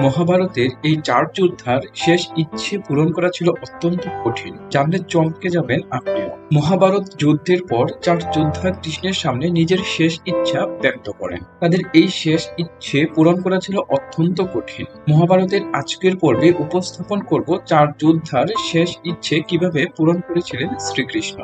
মহাভারতের এই চার যোদ্ধার শেষ ইচ্ছে পূরণ করা ছিল অত্যন্ত কঠিন। জানলে চমকে যাবেন আপনিও। মহাভারত যুদ্ধের পর চার যোদ্ধা কৃষ্ণের সামনে নিজের শেষ ইচ্ছা ব্যক্ত করেন। তাদের এই শেষ ইচ্ছে পূরণ করা ছিল অত্যন্ত কঠিন। মহাভারতের আজকের পর্বে উপস্থাপন করব চার যোদ্ধার শেষ ইচ্ছে কীভাবে পূরণ করেছিলেন শ্রীকৃষ্ণ।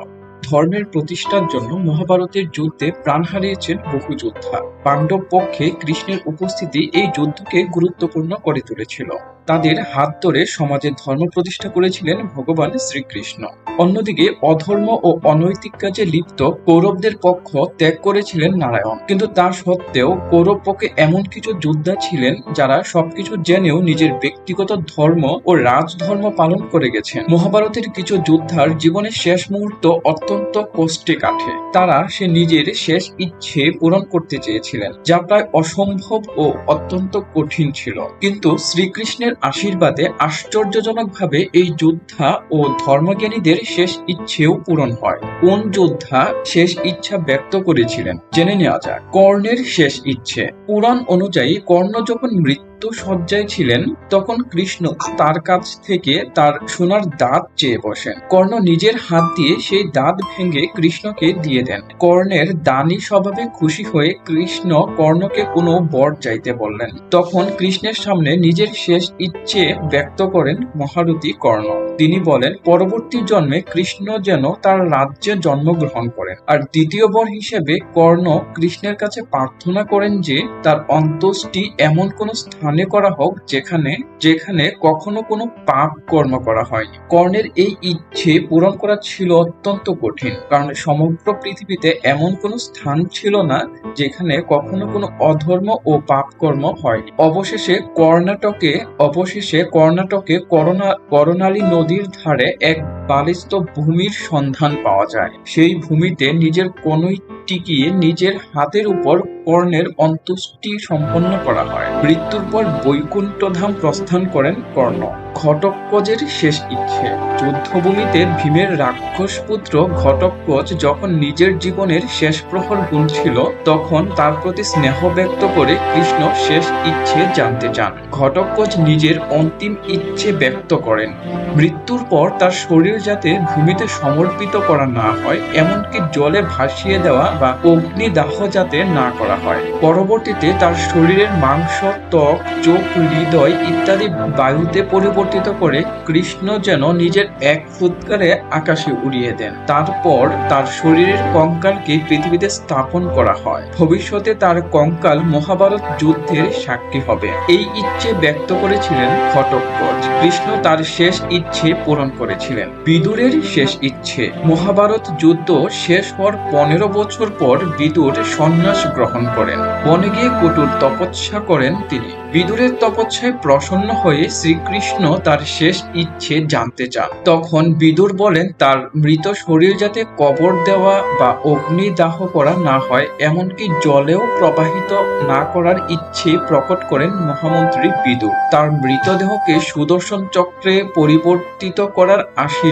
ধর্মের প্রতিষ্ঠার জন্য মহাভারতের যুদ্ধে প্রাণ হারিয়েছেন বহু যোদ্ধা। পাণ্ডব পক্ষে কৃষ্ণের উপস্থিতি এই যুদ্ধকে গুরুত্বপূর্ণ করে তুলেছিল। তাদের হাত ধরে সমাজে ধর্ম প্রতিষ্ঠা করেছিলেন ভগবান শ্রীকৃষ্ণ। অন্যদিকে অধর্ম ও অনৈতিক কাজে লিপ্ত কৌরবদের পক্ষ ত্যাগ করেছিলেন নারায়ণ। কিন্তু তা সত্ত্বেও কৌরব পক্ষে এমন কিছু যোদ্ধা ছিলেন যারা সবকিছু জেনেও নিজের ব্যক্তিগত ধর্ম ও রাজধর্ম পালন করে গেছেন। মহাভারতের কিছু যোদ্ধার জীবনের শেষ মুহূর্ত অত্যন্ত কষ্টে কাটে। তারা সে নিজের শেষ ইচ্ছে পূরণ করতে চেয়েছিলেন, যা প্রায় অসম্ভব ও অত্যন্ত কঠিন ছিল। কিন্তু শ্রীকৃষ্ণের আশীর্বাদে আশ্চর্যজনকভাবে এই যোদ্ধা ও ধর্মজ্ঞানীদের শেষ ইচ্ছেও পূরণ হয়। কোন যোদ্ধা শেষ ইচ্ছা ব্যক্ত করেছিলেন? জেনে নেওয়া যাক। কর্ণের শেষ ইচ্ছে। পুরাণ অনুযায়ী কর্ণ যখন মৃত্যু সজ্জায় ছিলেন, তখন কৃষ্ণ তার কাছ থেকে তার সোনার দাঁত চেয়ে বসেন। কর্ণ নিজের হাত দিয়ে সেই দাঁত ভেঙে কৃষ্ণকে দিয়ে দেন। কর্ণের দানি স্বভাবে খুশি হয়ে কৃষ্ণ কর্ণকে কোনো বর চাইতে বললেন। তখন কৃষ্ণের সামনে নিজের শেষ ইচ্ছে ব্যক্ত করেন মহারথী কর্ণ। তিনি বলেন, পরবর্তী জন্মে কৃষ্ণ যেন তার রাজ্যে জন্মগ্রহণ করেন। আর দ্বিতীয় বর হিসেবে কর্ণ কৃষ্ণের কাছে প্রার্থনা করেন যে, তার অন্ত্যেষ্টি এমন কোন স্থানে করা হোক যেখানে যেখানে কখনো কোনো পাপ কর্ম করা হয়নি। কর্ণের এই ইচ্ছে পূরণ করা ছিল অত্যন্ত কঠিন, কারণ সমগ্র পৃথিবীতে এমন কোনো স্থান ছিল না যেখানে কখনো কোনো অধর্ম ও পাপ কর্ম হয়নি। অবশেষে কর্ণাটকে অবশেষে কর্ণাটকে করোনা, করোনালী নদীর ধারে এক বালিস্ত ভূমির সন্ধান পাওয়া যায়। সেই ভূমিতে নিজের কনুই টিকিয়ে নিজের হাতের উপর কর্ণের অন্ত্যেষ্টি সম্পন্ন করা হয়। মৃত্যুর পর বৈকুণ্ঠধাম প্রস্থান করেন কর্ণ। ঘটকজের শেষ ইচ্ছে। যুদ্ধভূমিতে ভীমের রাক্ষস পুত্র ঘটকজ যখন নিজের জীবনের শেষ প্রহর গুনছিল, তখন তার প্রতি স্নেহ ব্যক্ত করে কৃষ্ণ শেষ ইচ্ছে জানতে চান। ঘটকজ নিজের অন্তিম ইচ্ছে ব্যক্ত করেন। মৃত্যুর পর তার শরীর যাতে ভূমিতে সমর্পিত করা না হয়, এমনকি জলে ভাসিয়ে দেওয়া বা অগ্নিদাহ যাতে না করা হয়। পরবর্তীতে তার শরীরের মাংস, ত্বক, চোখ, হৃদয় ইত্যাদি বায়ুতে পরিবর্তিত করে কৃষ্ণ যেন নিজের এক ফুৎকারে আকাশে উড়িয়ে দেন। তারপর তার শরীরের কঙ্কালকে পৃথিবীতে স্থাপন করা হয়। ভবিষ্যতে তার কঙ্কাল মহাভারত যুদ্ধের সাক্ষী হবে। এই ইচ্ছে ব্যক্ত করেছিলেন ঘটকগজ কৃষ্ণ তার শেষ ইচ্ছে পূরণ করেছিলেন। বিদুরের শেষ ইচ্ছে। মহাভারত যুদ্ধ শেষ হওয়ার পনেরো বছর পর বিদুর সন্ন্যাস গ্রহণ করেন। বনে গিয়ে কঠোর তপস্যা করেন তিনি। বিদুরের তপস্যায় প্রসন্ন হয়ে শ্রীকৃষ্ণ তার শেষ ইচ্ছে জানতে চান। তখন বিদুর বলেন, তার মৃত শরীর যাতে কবর দেওয়া বা অগ্নিদাহ করা না হয়, এমনকি জলেও প্রবাহিত না করার ইচ্ছে প্রকট করেন মহামন্ত্রী বিদুর। তার মৃতদেহকে সুদর্শন চক্রে পরিবর্তিত করার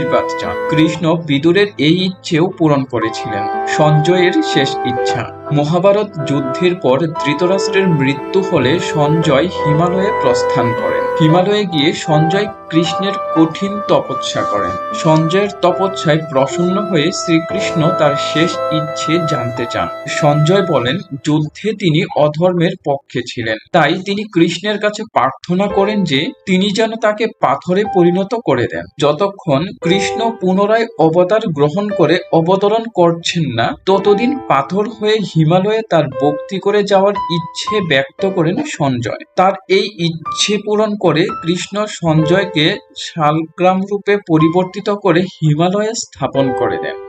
আশীর্বাদ চান। কৃষ্ণ বিদুরের এই ইচ্ছেও পূরণ করেছিলেন। সঞ্জয়ের শেষ ইচ্ছা। মহাভারত যুদ্ধের পর ধৃতরাষ্ট্রের মৃত্যু হলে সঞ্জয় হিমালয়ে প্রস্থান করেন। হিমালয়ে গিয়ে সঞ্জয় কৃষ্ণের কঠিন তপস্যা করেন। সঞ্জয়ের তপস্যায় প্রসন্ন হয়ে শ্রীকৃষ্ণ তার শেষ ইচ্ছে জানতে চান। সঞ্জয় বলেন, যুদ্ধে তিনি অধর্মের পক্ষে ছিলেন। তাই তিনি কৃষ্ণের কাছে প্রার্থনা করেন যে তিনি যেন তাকে পাথরে পরিণত করে দেন। যতক্ষণ কৃষ্ণ পুনরায় অবতার গ্রহণ করে অবতরণ করছেন না, ততদিন পাথর হয়ে হিমালয়ে তার ভক্তি করে যাওয়ার ইচ্ছে ব্যক্ত করেন সঞ্জয়। তার এই ইচ্ছে পূরণ করে কৃষ্ণ সঞ্জয়কে শালগ্রাম রূপে পরিবর্তিত করে হিমালয়ে স্থাপন করে দেন।